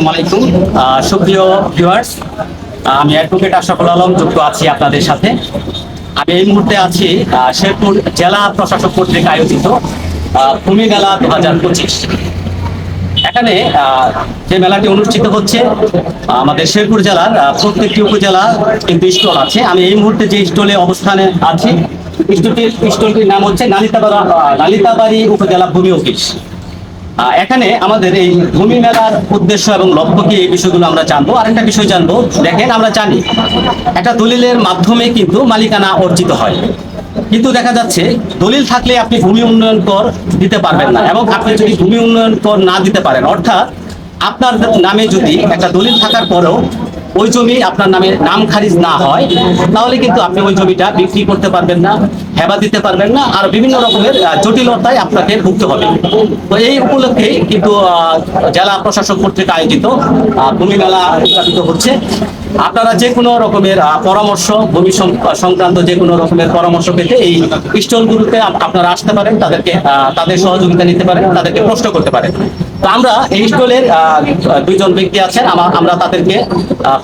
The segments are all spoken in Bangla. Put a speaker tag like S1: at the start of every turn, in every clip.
S1: আসসালামাইকুম সুপ্রিয় ভিউয়ার্স আমি অ্যাডভোকেট আশরাফুল আলম যুক্ত আছি আপনাদের সাথে। আমি এই মুহূর্তে আছি শেরপুর জেলা প্রশাসক কর্তৃক আয়োজিত ভূমি মেলা দু হাজার পঁচিশ। এখানে যে মেলাটি অনুষ্ঠিত হচ্ছে, আমাদের শেরপুর জেলার প্রত্যেকটি উপজেলা কিন্তু স্টল আছে। আমি এই মুহূর্তে যে স্টলে অবস্থানে আছি, স্টলটির স্টলটির নাম হচ্ছে নালিতাবাড়া নালিতাবাড়ি উপজেলা ভূমি অফিস। এখানে আমাদের এই ভূমি মেলার উদ্দেশ্য এবং লক্ষ্য কি এই বিষয়গুলো আমরা জানব। আরেকটা বিষয় জানব। দেখেন, আমরা জানি একটা দলিলের মাধ্যমে কিন্তু মালিকানা অর্জিত হয়। কিন্তু দেখা যাচ্ছে, দলিল থাকলে আপনি ভূমি উন্নয়ন কর দিতে পারবেন না এবং আপনি যদি ভূমি উন্নয়ন কর না দিতে পারেন, অর্থাৎ আপনার নামে যদি একটা দলিল থাকার পরেও ওই জমি আপনার নামে নাম খারিজ না হয় তাহলে কিন্তু আপনি ওই জমিটা বিক্রি করতে পারবেন না হেবা দিতে পারবেন না আর বিভিন্ন রকমের জটিলতায় আপনাকে ভুগতে হবে। তো এই উপলক্ষে কিন্তু জেলা প্রশাসক কর্তৃক আয়োজিত আহ, ভূমি মেলা উদযাপিত হচ্ছে। আপনারা যে কোনো রকমের পরামর্শ, ভূমি সংক্রান্ত যে কোনো রকমের পরামর্শ পেতে এই স্টলগুলোতে আপ- আপনারা আসতে পারেন, তাদেরকে তাদের সহযোগিতা নিতে পারেন, তাদেরকে প্রশ্ন করতে পারেন। তো আমরা এই স্টলের দুইজন ব্যক্তি আছেন, আমা- আমরা তাদেরকে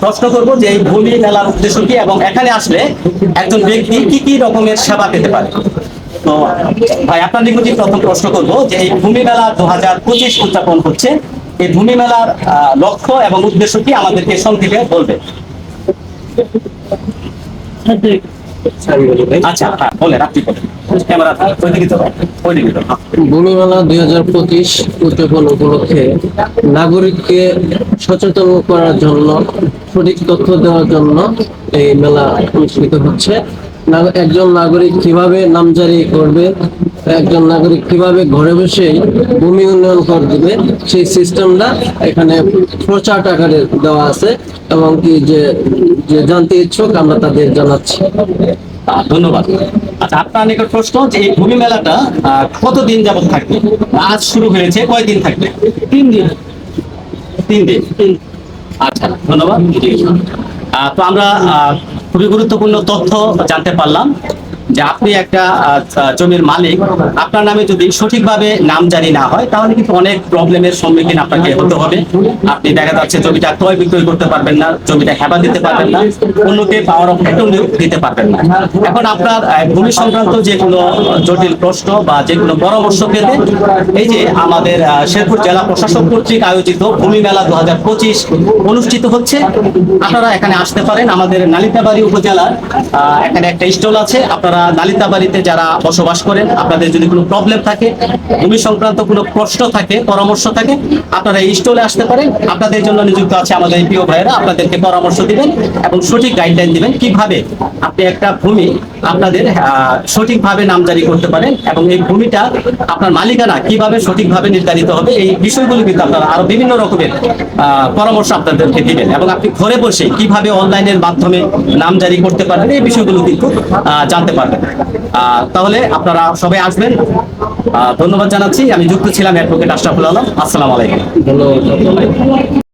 S1: প্রশ্ন করব যে এই ভূমি মেলার উদ্দেশ্য কি এবং এখানে আসলে একজন ব্যক্তি কি কি রকমের সেবা পেতে পারে? তো, ভাই, আপনার নিকটই প্রথম প্রশ্ন করব যে এই ভূমি মেলা দু হাজার পঁচিশ উদযাপন হচ্ছে। এই ভূমি মেলার লক্ষ্য এবং উদ্দেশ্য কি আমাদেরকে সংক্ষেপে বলবে? আচ্ছা হ্যাঁ
S2: উপলক্ষে নাগরিককে সচেতন করার জন্য, সঠিক তথ্য দেওয়ার জন্য এই মেলা অনুষ্ঠিত হচ্ছে। একজন নাগরিক কীভাবে নামজারি করবে একজন নাগরিক কীভাবে ঘরে বসে ভূমি উন্নয়ন কর দিবে সেই সিস্টেমটা এখানে প্রচার আকারে দেওয়া আছে এবং কি যে যে জানতে ইচ্ছুক আমরা তাদের জানাচ্ছি।
S1: ধন্যবাদ। আচ্ছা আপনার নিকট প্রশ্ন যে এই ভূমি মেলাটা কতদিন যাবত থাকবে? আজ শুরু হয়েছে কয়দিন থাকবে? তিন দিন। তিন দিন? আচ্ছা ধন্যবাদ। আহ, তো আমরা আহ, খুবই গুরুত্বপূর্ণ তথ্য জানতে পারলাম। যে আপনি একটা জমির মালিক, আপনার নামে যদি সঠিকভাবে নাম জারি না হয়, তাহলে কিন্তু অনেক প্রবলেমের সম্মুখীন আপনাকে হতে হবে। আপনি দেখা যাচ্ছে জমিটা ক্রয় বিক্রয় করতে পারবেন না, জমিটা হেবা দিতে পারবেন না, অন্যকে পাওয়ার অফ অ্যাটর্নি দিতে পারবেন না। এখন আপনার ভূমি সংক্রান্ত যে কোনো জটিল প্রশ্ন বা যে কোনো পরামর্শ পেতে, এই যে আমাদের শেরপুর জেলা প্রশাসক কর্তৃক আয়োজিত ভূমি মেলা দু হাজার পঁচিশ অনুষ্ঠিত হচ্ছে। আপনারা এখানে আসতে পারেন। আমাদের নালিতাবাড়ি উপজেলার এখানে একটা স্টল আছে। আপনারা নালিতাবাড়িতে যারা বসবাস করেন আপনাদের যদি কোনো প্রবলেম থাকে, ভূমি সংক্রান্ত কোনো প্রশ্ন থাকে, পরামর্শ থাকে, আপনারা এই স্টলে আসতে পারেন। আপনাদের জন্য নিযুক্ত আছে আমাদের প্রিয় ভাইয়েরা, আপনাদেরকে পরামর্শ দিবেন এবং সঠিক গাইডলাইন দিবেন কীভাবে আপনি একটা ভূমি আপনাদের সঠিকভাবে নামজারি করতে পারেন এবং এই ভূমিটা আপনার মালিকানা কীভাবে সঠিকভাবে নির্ধারিত হবে, এই বিষয়গুলো কিন্তু আপনারা আরও বিভিন্ন রকমের পরামর্শ আপনাদেরকে দিবেন এবং আপনি ঘরে বসে কীভাবে অনলাইনের মাধ্যমে নামজারি করতে পারবেন, এই বিষয়গুলো কিন্তু জানতে তাহলে আপনারা সবাই আসবেন। ধন্যবাদ জানাচ্ছি। আমি যুক্ত ছিলাম অ্যাডভোকেট আশরাফুল আলম। আসসালামু আলাইকুম।
S2: ধন্যবাদ।